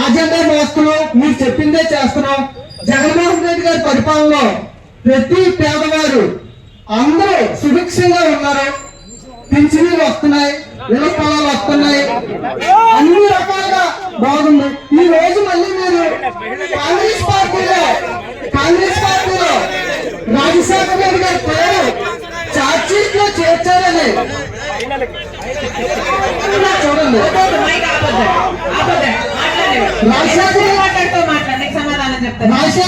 ఆజెండా జెండా మీరు చెప్పిందే చేస్తున్నాం. జగన్మోహన్ రెడ్డి గారి పరిపాలనలో ప్రతి పేదవారు అందరూ సుభిక్షంగా ఉన్నారు. పింఛనీలు వస్తున్నాయి ఇళ్ళ వస్తున్నాయి. అన్ని రకాలుగా బాగుంది. ఈ రోజు మళ్ళీ మీరు కాంగ్రెస్ పార్టీలో కాంగ్రెస్ పార్టీలో రాజశేఖర రెడ్డి గారి పేరు చార్జ్షీట్లో చేర్చారని. చూడండి.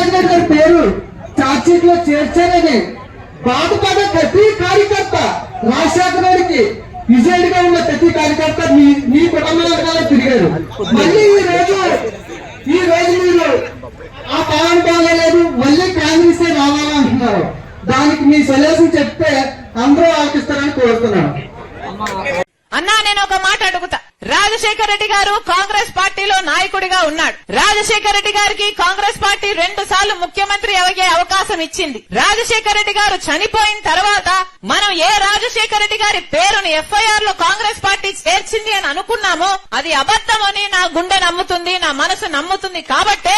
రెడ్డి గారి పేరు చార్జ్షీట్లో చేర్చారని బాధపడే ప్రతి కార్యకర్త రాజశేఖర రెడ్డికి విజయుడిగా గా ఉన్న ప్రతి కార్యకర్త మీ మీ కుటుంబం వెనకాల తిరిగారు. మళ్ళీ ఈ రోజు ఈ రోజు మీరు ఆ పాలన బాగలేదు మళ్ళీ కాంగ్రెస్ రావాలంటున్నారు. దానికి మీ సొల్యూషన్ చెప్తే అందరూ ఆలోచిస్తారని కోరుతున్నాను. అన్నా నేను ఒక మాట అడుగుతా. రాజశేఖర రెడ్డి గారు కాంగ్రెస్ పార్టీలో నాయకుడిగా ఉన్నాడు. రాజశేఖర రెడ్డి గారికి కాంగ్రెస్ పార్టీ రెండు సార్లు ముఖ్యమంత్రి అయ్యే అవకాశం ఇచ్చింది. రాజశేఖర రెడ్డి గారు చనిపోయిన తర్వాత మనం ఏ రాజశేఖర రెడ్డి గారి పేరును ఎఫ్ఐఆర్లో కాంగ్రెస్ పార్టీ చేర్చింది అని అనుకున్నామో అది అబద్ధమని నా గుండె నమ్ముతుంది నా మనసు నమ్ముతుంది కాబట్టే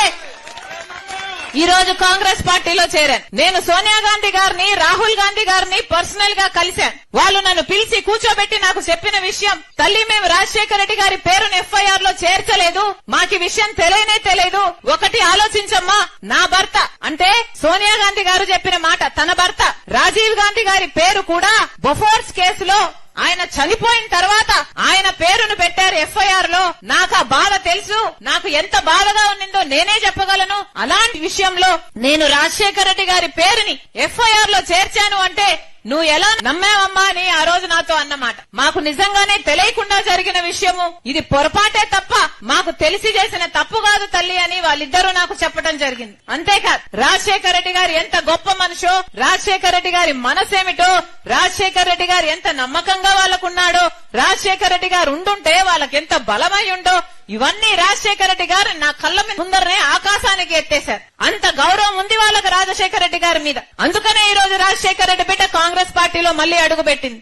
ఈ రోజు కాంగ్రెస్ పార్టీలో చేరాను. నేను సోనియా గాంధీ గారిని రాహుల్ గాంధీ గారిని పర్సనల్గా కలిశాను. వాళ్ళు నన్ను పిలిచి కూర్చోబెట్టి నాకు చెప్పిన విషయం తల్లి మేము రాజశేఖర రెడ్డి గారి పేరును ఎఫ్ఐఆర్లో చేర్చలేదు. మాకు విషయం తెలియనే తెలియదు. ఒకటి ఆలోచించమ్మా నా భర్త. అంటే సోనియా గాంధీ గారు చెప్పిన మాట తన భర్త. రాజీవ్ గాంధీ గారి పేరు కూడా బొఫోర్స్ కేసులో ఆయన చనిపోయిన తర్వాత ఆయన పేరును పెట్టారు ఎఫ్ఐఆర్లో. నాకు ఆ బాధ తెలుసు. నాకు ఎంత బాధగా ఉన్నిందో నేనే చెప్పగలను. అలాంటి విషయంలో నేను రాజశేఖర రెడ్డి గారి పేరుని ఎఫ్ఐఆర్లో చేర్చాను అంటే నువ్వు ఎలా నమ్మావమ్మా అని ఆ రోజు నాతో అన్నమాట. మాకు నిజంగానే తెలియకుండా జరిగిన విషయము ఇది పొరపాటే తప్ప మాకు తెలిసి చేసిన తప్పు కాదు తల్లి అని వాళ్ళిద్దరూ నాకు చెప్పడం జరిగింది. అంతేకాదు రాజశేఖర రెడ్డి గారు ఎంత గొప్ప మనుషో రాజశేఖర రెడ్డి గారి మనసేమిటో రాజశేఖర రెడ్డి గారు ఎంత నమ్మకంగా వాళ్ళకున్నాడో రాజశేఖర రెడ్డి గారు ఉండుంటే వాళ్ళకెంత బలమై ఉండో ఇవన్నీ రాజశేఖర రెడ్డి గారు నా కళ్ళ మీద ముందరనే ఆకాశానికి ఎత్తేశారు. అంత గౌరవ ఉంది వాళ్ళకి రాజశేఖర రెడ్డి గారి మీద. అందుకనే ఈ రోజు రాజశేఖర రెడ్డి బిడ్డ కాంగ్రెస్ పార్టీలో మళ్ళీ అడుగుపెట్టింది.